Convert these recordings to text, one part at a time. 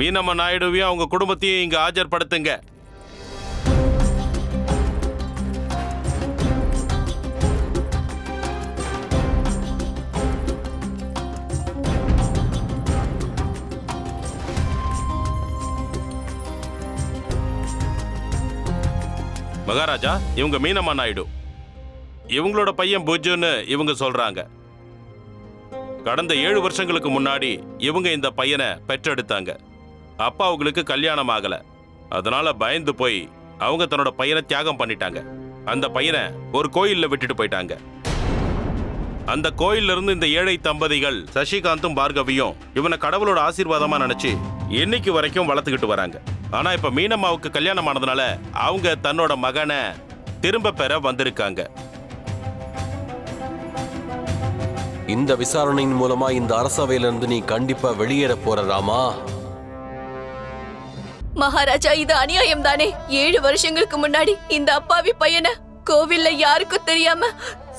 மீனம்ம நாயுடுவையும் அவங்க குடும்பத்தையும் இங்க ஆஜர்படுத்துங்க. மகாராஜா இவங்க மீனம்மா நாயுடு. இவங்களோட பையன் புஜுன்னு இவங்க சொல்றாங்க. கடந்த ஏழு வருஷங்களுக்கு முன்னாடி இவங்க இந்த பையனை பெற்றெடுத்தாங்க. அப்பா அவங்களுக்கு கல்யாணம் ஆகல. அதனால பயந்து போய் அவங்க தன்னோட பையனை தியாகம் பண்ணிட்டாங்க. அந்த பையனை ஒரு கோயில்ல விட்டுட்டு போயிட்டாங்க. அந்த கோயில்ல இருந்து இந்த ஏழை தம்பதிகள் சசிகாந்தும் பார்கவியும் இவனை கடவுளோட ஆசீர்வாதமா நினைச்சு இன்னைக்கு வரைக்கும் வளர்த்துக்கிட்டு வராங்க. ஆனா இப்ப மீனம்மாவுக்கு கல்யாணம் ஆனதுனால அவங்க தன்னோட மகனை திரும்ப பெற வந்திருக்காங்க. இந்த விசாரணையின் மூலமா இந்த அரசவையிலிருந்து நீ கண்டிப்பா வெளியேற போற ராமா? மகாராஜா இது அநியாயம் தானே ஏழு வருஷங்களுக்கு முன்னாடி இந்த அப்பாவி பையனை கோவில்ல யாருக்கும் தெரியாம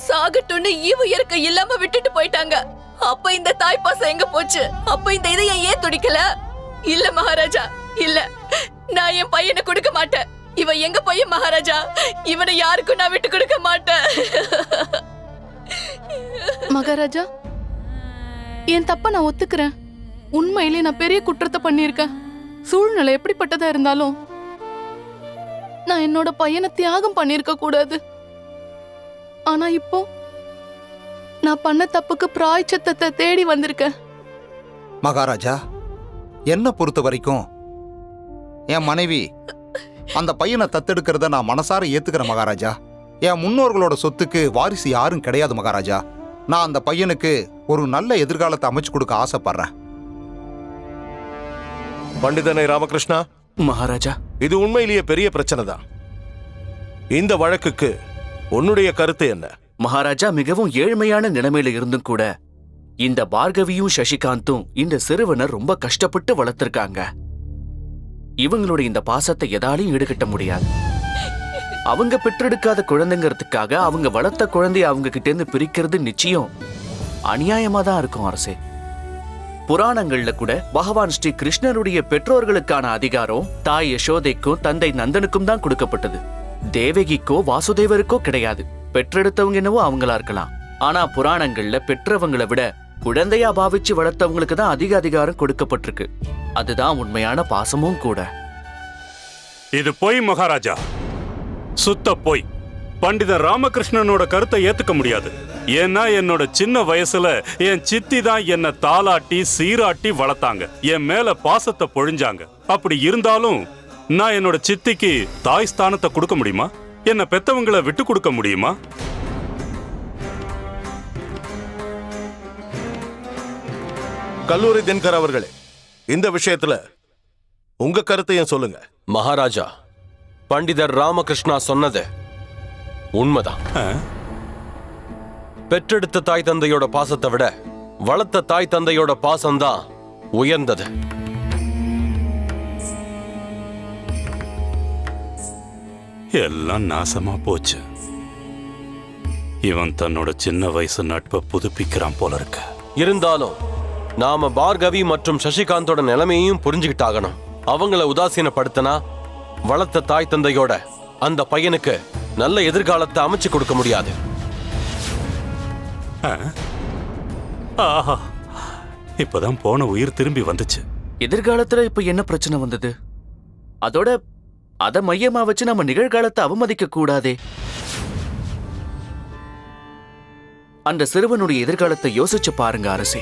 சாகட்டும்னு ஈவு இறக்க இல்லாம விட்டுட்டு போயிட்டாங்க. அப்ப இந்த தாய்ப்பாசம் எங்க போச்சு? அப்ப இந்த இதயம் ஏன் துடிக்கல? இல்ல மகாராஜா இல்ல. நான் என் பையனை கொடுக்க மாட்டேன். இவன் எங்க பையன் மகாராஜா? இவனை யாருக்கும் நான் விட்டு கொடுக்க மாட்டேன். மகாராஜா என் தப்ப நான் ஒத்துக்கிறேன். உண்மையிலே நான் பெரிய குற்றத்தை பண்ணியிருக்கேன். சூழ்நிலை எப்படிப்பட்டதா இருந்தாலும் நான் என்னோட பையனை தியாகம் பண்ணிருக்க கூடாது. ஆனா இப்போ நான் பண்ண தப்புக்கு பிராய்ச்சத்தத்தை தேடி வந்திருக்கேன். மகாராஜா என்ன பொறுத்த வரைக்கும் என் மனைவி அந்த பையனை தத்தெடுக்கிறத நான் மனசார ஏத்துக்கிறேன் மகாராஜா. என் முன்னோர்களோட சொத்துக்கு வாரிசு யாரும் கிடையாது மகாராஜா. நான் அந்த பையனுக்கு ஒரு நல்ல எதிர்காலத்தை அமைச்சு கொடுக்க ஆசைப்படுறேன். பண்டிதனை ராமகிருஷ்ணா? மகாராஜா. இது உண்மையிலேயே பெரிய பிரச்சனை தான் இந்த வழக்குக்கு உன்னுடைய கருத்து என்ன? மகாராஜா மிகவும் ஏழ்மையான நிலைமையில இருந்தும் கூட இந்த பார்கவியும் சசிகாந்தும் இந்த சிறுவனை ரொம்ப கஷ்டப்பட்டு வளர்த்திருக்காங்க. இவங்களுடைய இந்த பாசத்தை எதாலையும் ஈடுகட்ட முடியாது. அவங்க பெற்றெடுக்காத குழந்தைங்கிறதுக்காக அவங்க வளர்த்த குழந்தைய அவங்க கிட்ட இருந்து பிரிக்கிறது நிச்சயம் அநியாயமா தான் இருக்கும் அரசே. புராணங்கள்ல கூட பகவான் ஸ்ரீ கிருஷ்ணருடைய பெற்றோர்களுக்கான அதிகாரம் தாய் யசோதைக்கும் தந்தை நந்தனுக்கும் தான் கொடுக்கப்பட்டது. தேவகிக்கோ வாசுதேவருக்கோ கிடையாது. பெற்றெடுத்தவங்க என்னவோ அவங்களா இருக்கலாம். ஆனா புராணங்கள்ல பெற்றவங்களை விட குழந்தையா பாவிச்சு வளர்த்தவங்களுக்கு தான் அதிக அதிகாரம் கொடுக்கப்பட்டிருக்கு. அதுதான் உண்மையான பாசமும் கூட. இது பொய் மகாராஜா. சுத்த பொய். பண்டிதர் ராமகிருஷ்ணனோட கருத்தை ஏத்துக்க முடியாது. ஏன்னா என்னோட சின்ன வயசுல என் சித்தி தான் என்ன தாளாட்டி சீராட்டி வளர்த்தாங்க. என் மேல பாசத்தை பொழிஞ்சாங்க. அப்படி இருந்தாலும் நான் என்னோட சித்திக்கு தாய் ஸ்தானத்தை கொடுக்க முடியுமா? என்ன பெத்தவங்களை விட்டு கொடுக்க முடியுமா? கல்லூரி தினகர் அவர்களே இந்த விஷயத்துல உங்க கருத்தையும் சொல்லுங்க. மகாராஜா பண்டிதர் ராமகிருஷ்ணா சொன்னது உண்மைதான்? பெற்றெடுத்த தாய் தந்தையோட பாசத்தை விட வளர்த்த தாய் தந்தையோட பாசம்தான் உயர்ந்தது. எல்லாம் நாசமா போச்சு. இவன் தன்னோட சின்ன வயசு நட்பை புதுப்பிக்கிறான் போல இருக்கு. இருந்தாலும் நாம பார்கவி மற்றும் சசிகாந்தோட நிலைமையையும் புரிஞ்சுக்கிட்டாகணும். அவங்கள உதாசீனப்படுத்தினா வளர்த்த தாய் தந்தையோட அந்த பையனுக்கு நல்ல எதிர்காலத்தை அமைச்சு கொடுக்க முடியாது. ஆஹா. இப்பதான் போன உயிர் திரும்பி வந்துச்சு. எதிர்காலத்துல இப்ப என்ன பிரச்சனை வந்தது? அதோட அத மையமா வச்சு நம்ம நிகழ்காலத்தை அவமதிக்க கூடாதே. அந்த சிறுவனுடைய எதிர்காலத்தை யோசிச்சு பாருங்க அரசே.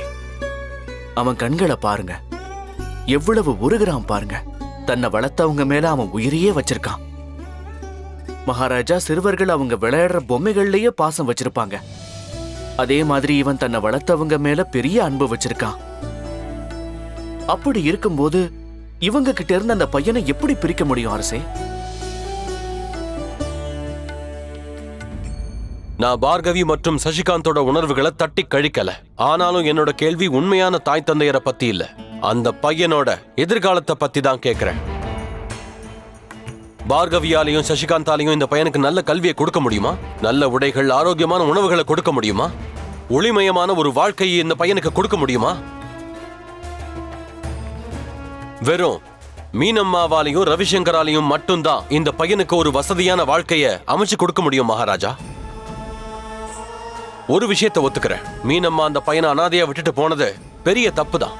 அவன் கண்களை பாருங்க. எவ்வளவு உருகிறான் பாருங்க. தன்னை வளர்த்தவங்க மேல அவன் உயிரையே வச்சிருக்கான். மகாராஜா சிறுவர்கள் அவங்க விளையாடுற பொம்மைகள்லயே பாசம் வச்சிருப்பாங்க. அதே மாதிரி இவன் தன்னை வளர்த்தவங்க மேல பெரிய அன்பு வச்சிருக்கான். அப்படி இருக்கும்போது இவங்க கிட்ட இருந்து அந்த பையனை எப்படி பிரிக்க முடியும் அரசே நான் பார்கவி மற்றும் சசிகாந்தோட உணர்வுகளை தட்டி கழிக்கல. ஆனாலும் என்னோட கேள்வி உண்மையான தாய் தந்தையரை பத்தி இல்ல. அந்த பையனோட எதிர்காலத்தை பத்தி தான் கேக்குறேன். பார்கவியாலையும் சசிகாந்தாலையும் இந்த பையனுக்கு நல்ல கல்வியை கொடுக்க முடியுமா? நல்ல உடைகள் ஆரோக்கியமான உணவுகளை கொடுக்க முடியுமா? ஒளிமயமான ஒரு வாழ்க்கையை இந்த பையனுக்கு கொடுக்க முடியுமா? வெறும் மீனம்மாவாலையும் ரவிசங்கராலையும் மட்டும்தான் இந்த பையனுக்கு ஒரு வசதியான வாழ்க்கையை அமைச்சு கொடுக்க முடியும் மகாராஜா. ஒரு விஷயத்தை ஒத்துக்கிறேன். மீனம்மா அந்த பையனை அனாதையா விட்டுட்டு போனது பெரிய தப்பு தான்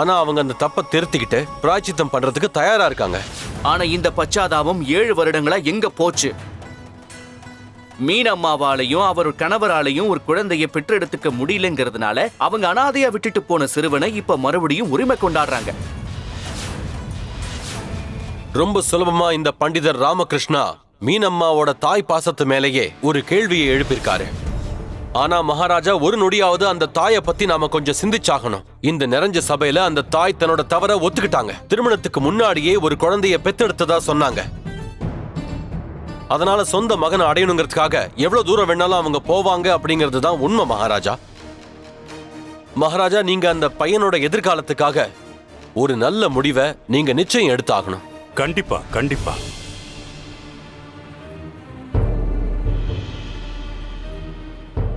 ஆனா அவங்க அந்த தப்பை திருத்திக்கிட்டு பிராய்ச்சித்தம் பண்றதுக்கு தயாரா இருக்காங்க. ஆனா இந்த பச்சாதாபம் ஏழு வருடங்களா எங்க போச்சு? மீனம்மாவாலையும் அவர் கணவராலையும் ஒரு குழந்தையை பெற்றெடுத்துக்க முடியலங்கிறதுனால அவங்க அனாதையா விட்டுட்டு போன சிறுவனை இப்ப மறுபடியும் உரிமை கொண்டாடுறாங்க. ரொம்ப சுலபமா இந்த பண்டிதர் ராமகிருஷ்ணா மீனம்மாவோட தாய் பாசத்து மேலேயே ஒரு கேள்வியை எழுப்பியிருக்காரு. ஆனா மகாராஜா ஒரு நொடியாவது அந்த தாயை பத்தி நாம கொஞ்சம் சிந்திச்சாகணும். இந்த நிறைஞ்ச சபையில அந்த தாய் தன்னோட தவற ஒத்துக்கிட்டாங்க. திருமணத்துக்கு முன்னாடியே ஒரு குழந்தைய பெத்தெடுத்ததா சொன்னாங்க. அதனால சொந்த மகனை அடையணுங்கிறதுக்காக எவ்வளவு தூரம் வேணாலும் அவங்க போவாங்க அப்படிங்கிறது தான் உண்மை மகாராஜா. மகாராஜா நீங்க அந்த பையனோட எதிர்காலத்துக்காக ஒரு நல்ல முடிவை நீங்க நிச்சயம் எடுத்தாகணும். கண்டிப்பா கண்டிப்பா.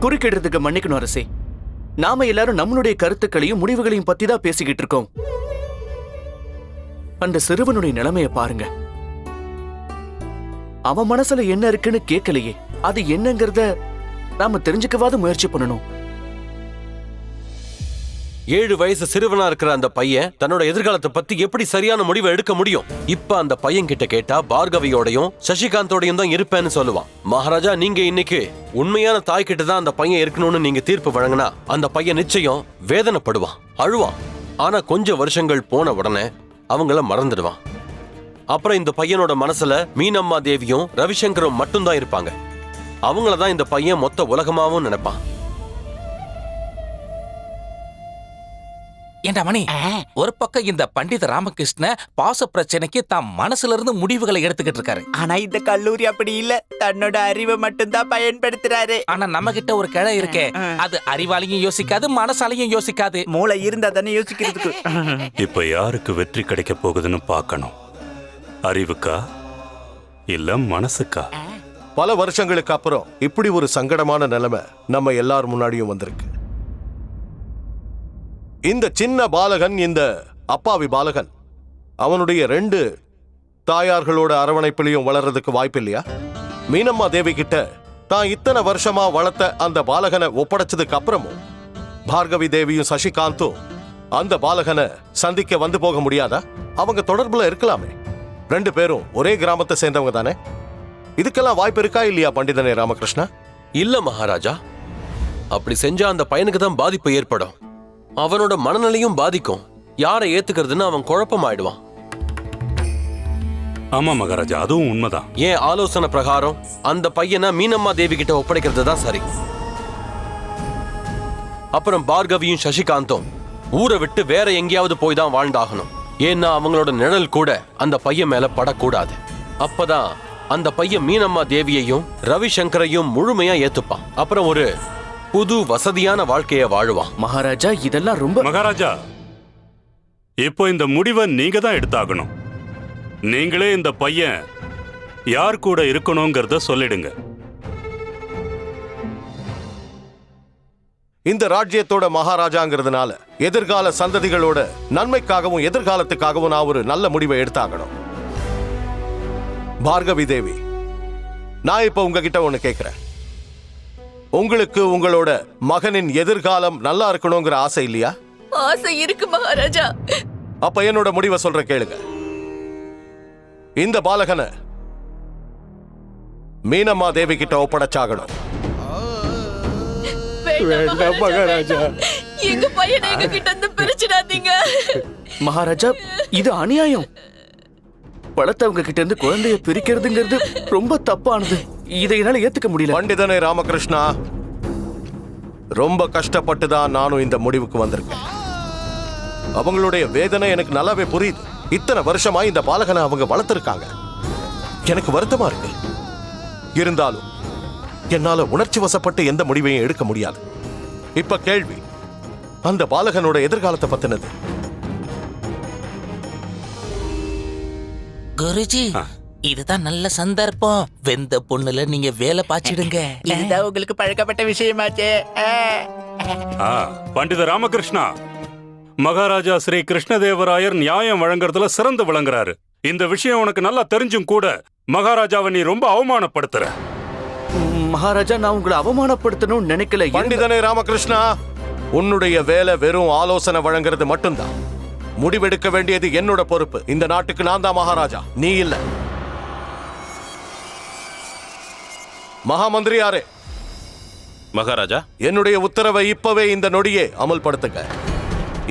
குறுக்கிடுறதுக்கு மன்னிக்கணும் அரசே. நாம எல்லாரும் நம்மளுடைய கருத்துக்களையும் முடிவுகளையும் பத்தி தான் பேசிக்கிட்டு இருக்கோம். அந்த சிறுவனுடைய நிலைமைய பாருங்க. அவன் மனசுல என்ன இருக்குன்னு கேட்கலையே. அது என்னங்கறத நாம தெரிஞ்சுக்கவாது முயற்சி பண்ணணும். ஏழு வயசு சிறுவனா இருக்கிற அந்த பையன் தன்னோட எதிர்காலத்தை பத்தி எப்படி சரியான முடிவை எடுக்க முடியும்? இப்ப அந்த பையன் கிட்ட கேட்டா பார்கவியோடையும் சசிகாந்தோடையும் தான் இருப்பேன்னு சொல்லுவான். மகாராஜா நீங்க இன்னைக்கு உண்மையான தாய் கிட்ட தான் அந்த பையன் இருக்கணும்னு நீங்க தீர்ப்பு வழங்கினா அந்த பையன் நிச்சயம் வேதனைப்படுவான் அழுவான். ஆனா கொஞ்சம் வருஷங்கள் போன உடனே அவங்கள மறந்துடுவான். அப்புறம் இந்த பையனோட மனசுல மீனம்மா தேவியும் ரவிசங்கரும் மட்டும்தான் இருப்பாங்க. அவங்கள தான் இந்த பையன் மொத்த உலகமாவும் நினைப்பான். ஏண்டா மணி? ஒரு பக்கம் இந்த பண்டித ராமகிருஷ்ண பாச பிரச்சனைக்கு தான் மனசுல இருந்து முடிவுகளை எடுத்துக்கிட்டு இருக்காரு. ஆனா இந்த கல்லூரி அப்படி இல்ல. தன்னோட அறிவை மட்டும்தான் பயன்படுத்துறாரு. ஆனா நம்ம கிட்ட ஒரு கிளை இருக்கே. அது அறிவாலையும் யோசிக்காது மனசாலையும் யோசிக்காது. மூளை இருந்தா தானே யோசிக்கிறதுக்கு. இப்ப யாருக்கு வெற்றி கிடைக்க போகுதுன்னு பார்க்கணும்? அறிவுக்கா? இல்ல மனசுக்கா? பல வருஷங்களுக்கு அப்புறம் இப்படி ஒரு சங்கடமான நிலைமை நம்ம எல்லார் முன்னாடியும் வந்திருக்கு. இந்த சின்ன பாலகன் இந்த அப்பாவி பாலகன் அவனுடைய ரெண்டு தாயார்களோட அரவணைப்பிலையும் வளர்றதுக்கு வாய்ப்பு இல்லையா மீனம்மா தேவி கிட்ட தான் இத்தனை வருஷமா வளர்த்த அந்த பாலகனை ஒப்படைச்சதுக்கு அப்புறமும் பார்கவி தேவியும் சசிகாந்தும் அந்த பாலகனை சந்திக்க வந்து போக முடியாதா? அவங்க தொடர்புல இருக்கலாமே. ரெண்டு பேரும் ஒரே கிராமத்தை சேர்ந்தவங்க தானே? இதுக்கெல்லாம் வாய்ப்பு இருக்கா இல்லையா பண்டிதனே ராமகிருஷ்ணா? இல்ல மகாராஜா. அப்படி செஞ்சா அந்த பையனுக்கு தான் பாதிப்பு ஏற்படும். அவனோட மனநிலையும் பாதிக்கும். யாரை ஏத்துக்கிறதுன்னு அவன் குழப்பமாயிடுவான். ஆமா மகாராஜா அதுவும் உண்மைதான். ஏன் ஆலோசனை பிரகாரம்? அந்த பையனை மீனம்மா தேவி கிட்ட ஒப்படைக்கிறது தான் சரி. அப்புறம் பார்கவியும் சசிகாந்தும் ஊரை விட்டு வேற எங்கேயாவது போய் தான் வாழ்ந்தாகணும். ஏன்னா அவங்களோட நிழல் கூட அந்த பையன் மேல படக்கூடாது. அப்பதான் அந்த பையன் மீனம்மா தேவியையும் ரவிசங்கரையும் முழுமையா ஏத்துப்பான். அப்புறம் ஒரு புது வசதியான வாழ்க்கைய வாழுவான். மகாராஜா இதெல்லாம் ரொம்ப மகாராஜா இப்போ இந்த முடிவை நீங்க தான் எடுத்தாகணும். நீங்களே இந்த பையன் யார் கூட இருக்கணுங்கிறத சொல்லிடுங்க. இந்த ராஜ்யத்தோட மகாராஜாங்கிறதுனால எதிர்கால சந்ததிகளோட நன்மைக்காகவும் எதிர்காலத்துக்காகவும் நான் ஒரு நல்ல முடிவை எடுத்தாகணும். பார்கவி தேவி நான் இப்ப உங்ககிட்ட ஒண்ணு கேக்குறேன். உங்களுக்கு உங்களோட மகனின் எதிர்காலம் நல்லா இருக்கணுங்கிற ஆசை இல்லையா? ஆசை இருக்கு மகாராஜா. அப்ப என்னோட முடிவை சொல்ற கேளுங்க. இந்த பாலகனை மீனம்மா தேவி கிட்ட ஒப்படைச்சாகணும். வேண்டாம் மகாராஜா எங்க பையனை எங்க கிட்ட இருந்து பிரிச்சிடாதீங்க. மகாராஜா இது அநியாயம். வளர்த்தவங்க கிட்ட இருந்து குழந்தைய பிரிக்கிறதுங்கிறது ரொம்ப தப்பானது. இதை என்னால ஏத்துக்க முடியல. பண்டிதனே ராமகிருஷ்ணா ரொம்ப கஷ்டப்பட்டு தான் நானும் இந்த முடிவுக்கு வந்திருக்கேன். அவங்களுடைய வேதனை எனக்கு நல்லாவே புரியுது. இத்தனை வருஷமா இந்த பாலகனை அவங்க வளர்த்திருக்காங்க. எனக்கு வருத்தமா இருக்கு. இருந்தாலும் என்னால உணர்ச்சி வசப்பட்டு எந்த முடிவையும் எடுக்க முடியாது. இப்ப கேள்வி அந்த பாலகனோட எதிர்காலத்தை பத்தினது? குருஜி இதுதான் நல்ல சந்தர்ப்பம். வெந்த பொண்ணுல நீங்க வேலை பாய்ச்சிடுங்க இதுதான் உங்களுக்கு பழக்கப்பட்ட விஷயமாச்சே. ஆ. பண்டித ராமகிருஷ்ணா. மகாராஜா ஸ்ரீ கிருஷ்ணதேவராயர் நியாயம் வழங்குறதுல சிறந்து விளங்குறாரு. இந்த விஷயம் உனக்கு நல்லா தெரிஞ்சும் கூட மகாராஜாவை நீ ரொம்ப அவமானப்படுத்துற. ம், மகாராஜா நான் உங்களை அவமானப்படுத்தணும்னு நினைக்கல. பண்டிதனே ராமகிருஷ்ணா உன்னுடைய வேலை வெறும் ஆலோசனை வழங்குறது மட்டும்தான். முடிவெடுக்க வேண்டியது என்னோட பொறுப்பு. இந்த நாட்டுக்கு நான் தான் மகாராஜா நீ இல்ல. மகாமந்திரியாரே. மகாராஜா? என்னுடைய உத்தரவை இப்பவே இந்த நொடியே அமல்படுத்துங்க.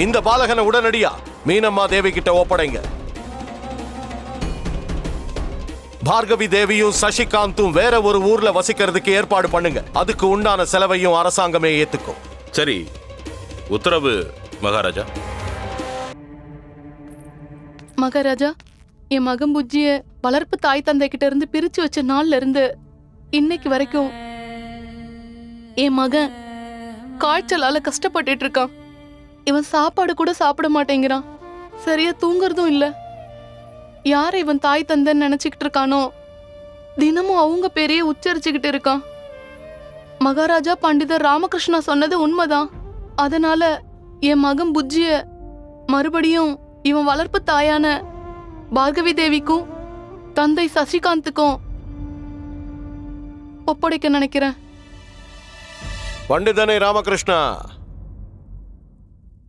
இந்த பாலகனை உடனடியா மீனம்மா தேவி கிட்ட ஒப்படைங்க. பார்கவி தேவியும் சசிகாந்தும் வேற ஒரு ஊர்ல வசிக்கிறதுக்கு ஏற்பாடு பண்ணுங்க. அதுக்கு உண்டான செலவையும் அரசாங்கமே ஏத்துக்கும். சரி உத்தரவு மகாராஜா. மகாராஜா என் மகன் புஜ்ஜிய வளர்ப்பு தாய் தந்தை கிட்ட இருந்து பிரிச்சு வச்ச நாள்ல இருந்து இன்னைக்கு வரைக்கும் என் மகன் காய்ச்சலால கஷ்டப்பட்டுட்டு இருக்கான் இவன் சாப்பாடு கூட சாப்பிட மாட்டேங்கிறான். சரியா தூங்குறதும் இல்ல. யார இவன் தாய் தந்தன்னு நினைச்சுக்கிட்டு இருக்கானோ தினமும் அவங்க பேரையே உச்சரிச்சுக்கிட்டு இருக்கான். மகாராஜா பண்டிதர் ராமகிருஷ்ணா சொன்னது உண்மைதான். அதனால என் மகன் புஜ்ஜிய மறுபடியும் இவன் வளர்ப்பு தாயான பார்கவி தேவிக்கும் தந்தை சசிகாந்துக்கும் ஒப்படைக்க நினைக்கிறேன். பண்டிதனே ராமகிருஷ்ணா.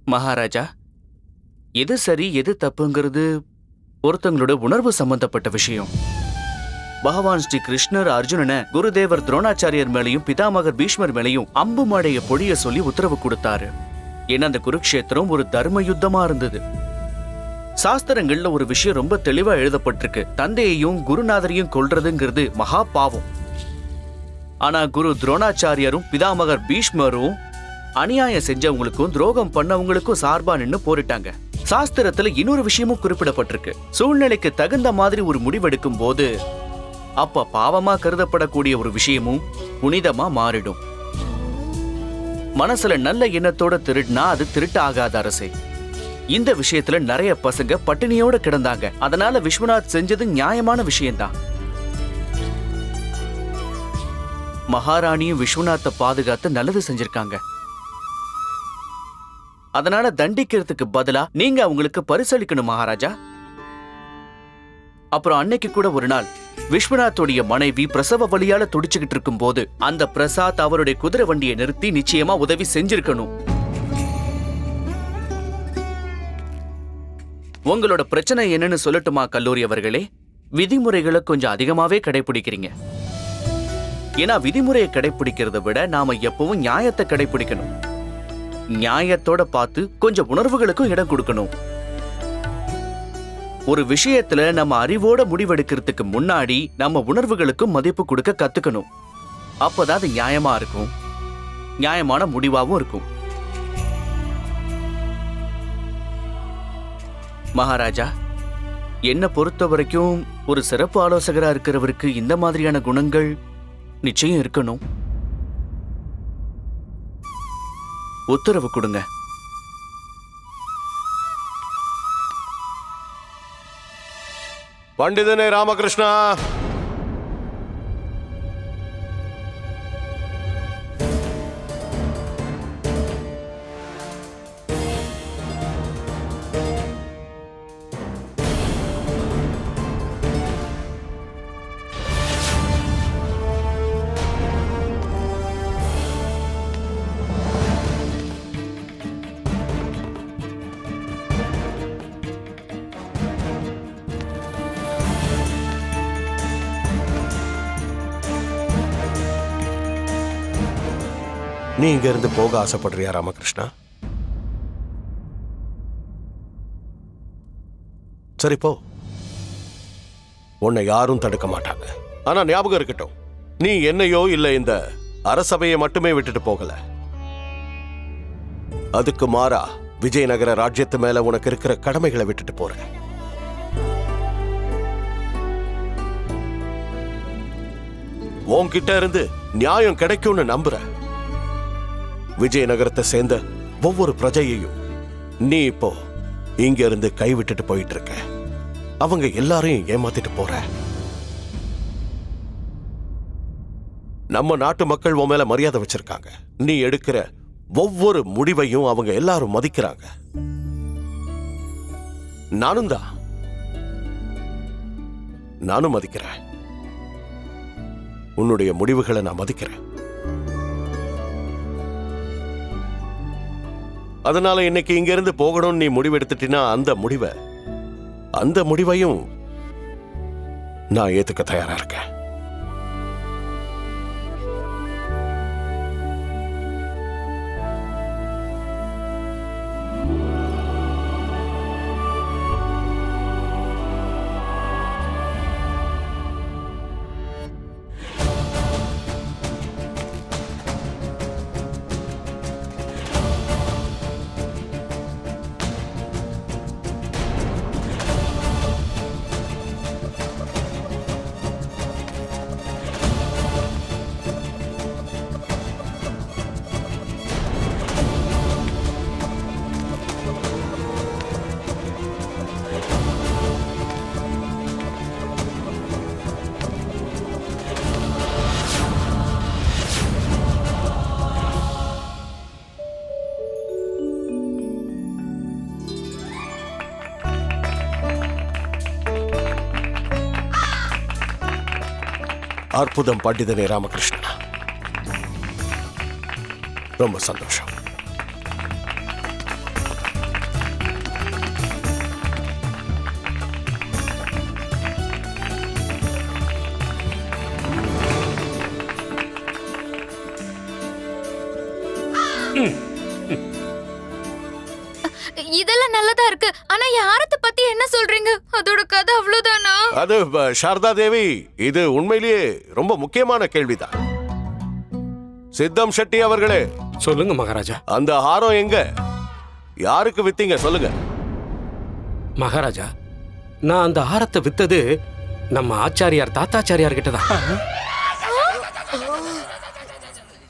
மகாராஜா எது சரி எது தப்புங்கிறது ஒருத்தங்களோட உணர்வு சம்பந்தப்பட்ட விஷயம். பகவான் ஸ்ரீ கிருஷ்ணர் அர்ஜுனனை குருதேவர் துரோணாச்சாரியர் மேலையும் பிதாமகர் பீஷ்மர் மேலையும் அம்பு மாடைய பொழிய சொல்லி உத்தரவு கொடுத்தாரு. ஏன்னா அந்த குருக்ஷேத்திரம் ஒரு தர்ம யுத்தமா இருந்தது. சாஸ்திரங்கள்ல ஒரு விஷயம் ரொம்ப தெளிவா எழுதப்பட்டிருக்கு. தந்தையையும் குருநாதரையும் கொல்றதுங்கிறது மகா பாவம். ஆனா குரு துரோணாச்சாரியரும் பிதாமகர் பீஷ்மரும் அநியாயம் செஞ்சவங்களுக்கும் துரோகம் பண்ணவங்களுக்கும் சார்பா நின்னு போரிட்டாங்க. சாஸ்திரத்துல இன்னொரு விஷயமும் குறிப்பிடப்பட்டிருக்கு. சூழ்நிலைக்கு தகுந்த மாதிரி ஒரு முடிவெடுக்கும் போது அப்ப பாவமா கருதப்படக்கூடிய ஒரு விஷயமும் புனிதமா மாறிடும். மனசுல நல்ல எண்ணத்தோட திருடினா அது திருட்டு ஆகாத அரசே. இந்த விஷயத்துல நிறைய பசங்க பட்டினியோட கிடந்தாங்க. அதனால விஸ்வநாத் செஞ்சது நியாயமான விஷயம்தான். மகாராணியும் விஸ்வநாத்தை பாதுகாத்து நல்லது செஞ்சிருக்காங்க. அதனால தண்டிக்கிறதுக்கு பதிலா நீங்க அவங்களுக்கு பரிசளிக்கணும் மகாராஜா. அப்புறம் அன்னைக்கு கூட ஒரு நாள் விஸ்வநாத்துடைய மனைவி பிரசவ வழியால துடிச்சுக்கிட்டு இருக்கும் போது அந்த பிரசாத் அவருடைய குதிரை வண்டியை நிறுத்தி நிச்சயமா உதவி செஞ்சிருக்கணும். உங்களோட பிரச்சனை என்னன்னு சொல்லட்டுமா கல்லூரி அவர்களே? விதிமுறைகளை கொஞ்சம் அதிகமாவே கடைபிடிக்கிறீங்க. ஏன்னா விதிமுறையை கடைபிடிக்கிறத விட நாம எப்பவும் நியாயத்தை கடைபிடிக்கணும் நியாயத்தோட பார்த்து கொஞ்சம் உணர்வுகளுக்கும் இடம் கொடுக்கணும். ஒரு விஷயத்துல நம்ம அறிவோட முடிவெடுக்கிறதுக்கு முன்னாடி நம்ம உணர்வுகளுக்கும் மதிப்பு கொடுக்க கத்துக்கணும். அப்பதான் அது நியாயமா இருக்கும். நியாயமான முடிவாகவும் இருக்கும். மகாராஜா என்ன பொறுத்த வரைக்கும் ஒரு சிறப்பு ஆலோசகரா இருக்கிறவருக்கு இந்த மாதிரியான குணங்கள் நிச்சயம் இருக்கணும். உத்தரவு கொடுங்க. பண்டிதனே ராமகிருஷ்ணா. நீ இங்க இருந்து போக ஆசைப்படுறியா ராமகிருஷ்ணா? சரி போ. உன்னை யாரும் தடுக்க மாட்டாங்க. ஆனா ஞாபகம் இருக்கட்டும். நீ என்னையோ இல்ல இந்த அரசபையை மட்டுமே விட்டுட்டு போகல. அதுக்கு மாறா விஜயநகர ராஜ்யத்து மேல உனக்கு இருக்கிற கடமைகளை விட்டுட்டு போற. உன்கிட்ட இருந்து நியாயம் கிடைக்கும்னு நம்புறேன் விஜயநகரத்தை சேர்ந்த ஒவ்வொரு பிரஜையையும் நீ இப்போ இங்க இருந்து கைவிட்டுட்டு போயிட்டு இருக்க அவங்க எல்லாரையும் ஏமாத்திட்டு போற. நம்ம நாட்டு மக்கள் உன் மேல மரியாதை வச்சிருக்காங்க. நீ எடுக்கிற ஒவ்வொரு முடிவையும் அவங்க எல்லாரும் மதிக்கிறாங்க. நானும் தான். நானும் மதிக்கிறேன். உன்னுடைய முடிவுகளை நான் மதிக்கிறேன். அதனால இன்னைக்கு இங்கிருந்து போகணும்னு நீ முடிவெடுத்துட்டினா அந்த முடிவை அந்த முடிவையும் நான் ஏத்துக்க தயாரா இருக்கேன். அற்புதம் பண்டிதனே ராமகிருஷ்ணா. ரொம்ப சந்தோஷம். இதெல்லாம் நல்லதா இருக்கு. ஆனா என் என்ன சொல்றீங்க? அதோட கதை அவ்வளவுதானா? அது சாரதா தேவி இது உண்மையிலேயே ரொம்ப முக்கியமான கேள்விதான். சித்தம் ஷெட்டி அவர்களே. சொல்லுங்க மகாராஜா. அந்த ஹாரம் எங்க? யாருக்கு வித்தீங்க? சொல்லுங்க. மகாராஜா நான் அந்த ஆரத்தை வித்தது நம்ம ஆச்சாரியார் தாத்தாச்சாரியார் கிட்ட தான்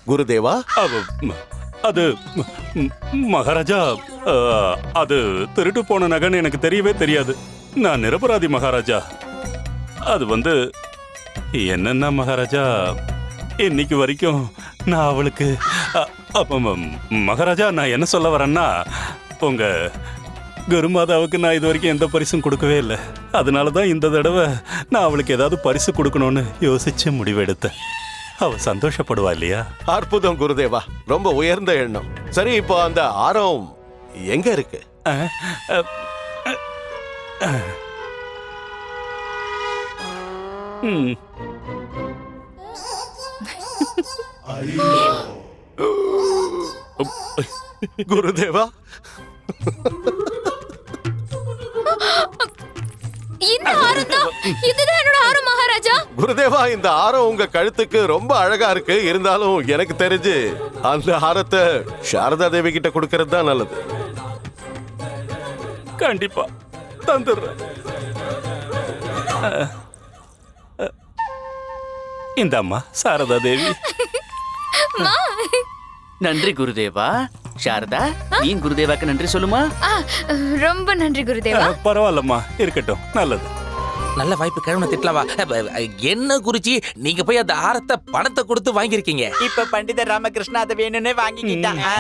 குருதேவா அது மகாராஜா அது திருட்டு போன நகைன்னு எனக்கு தெரியவே தெரியாது. நான் நிரபராதி மகாராஜா. அது வந்து என்னன்னா மகாராஜா இன்னைக்கு வரைக்கும் நான் அவளுக்கு அப்ப, மகாராஜா நான் என்ன சொல்ல வரேன்னா உங்க குருமாதாவுக்கு நான் இது வரைக்கும் எந்த பரிசும் கொடுக்கவே இல்லை. அதனால தான் இந்த தடவை நான் அவளுக்கு ஏதாவது பரிசு கொடுக்கணும்னு யோசிச்சு முடிவெடுத்தேன். அவ சந்தோஷப்படுவா இல்லையா? அற்புதம் குருதேவா. ரொம்ப உயர்ந்த எண்ணம். சரி இப்போ அந்த ஆரம் எங்க இருக்கு? குருதேவா. இந்த ஆரம் தான்? இதுதான் என்னோட ஆரம் மகாராஜா. குருதேவா இந்த ஆரம் உங்க கழுத்துக்கு ரொம்ப அழகா இருக்கு. இருந்தாலும் எனக்கு தெரிஞ்சு அந்த ஆரத்தை சாரதா தேவி கிட்ட கொடுக்கறது தான் நல்லது. கண்டிப்பா. தந்துடுறேன். அஹ். இந்தாம்மா சாரதா தேவி. நன்றி குருதேவா. சாரதா நீ குருதேவாக்கு நன்றி சொல்லுமா? ரொம்ப நன்றி குருதேவா. பரவாயில்லம்மா. இருக்கட்டும். நல்லது. நல்ல வாய்ப்பு கிழமை திட்டலாவா என்ன குறிச்சி நீங்க போய் அந்த ஆரத்தை பணத்தை கொடுத்து வாங்கியிருக்கீங்க. இப்ப பண்டிதர் ராமகிருஷ்ணா அதை வேணும்னே வாங்கிக்கிட்டான் ஆ.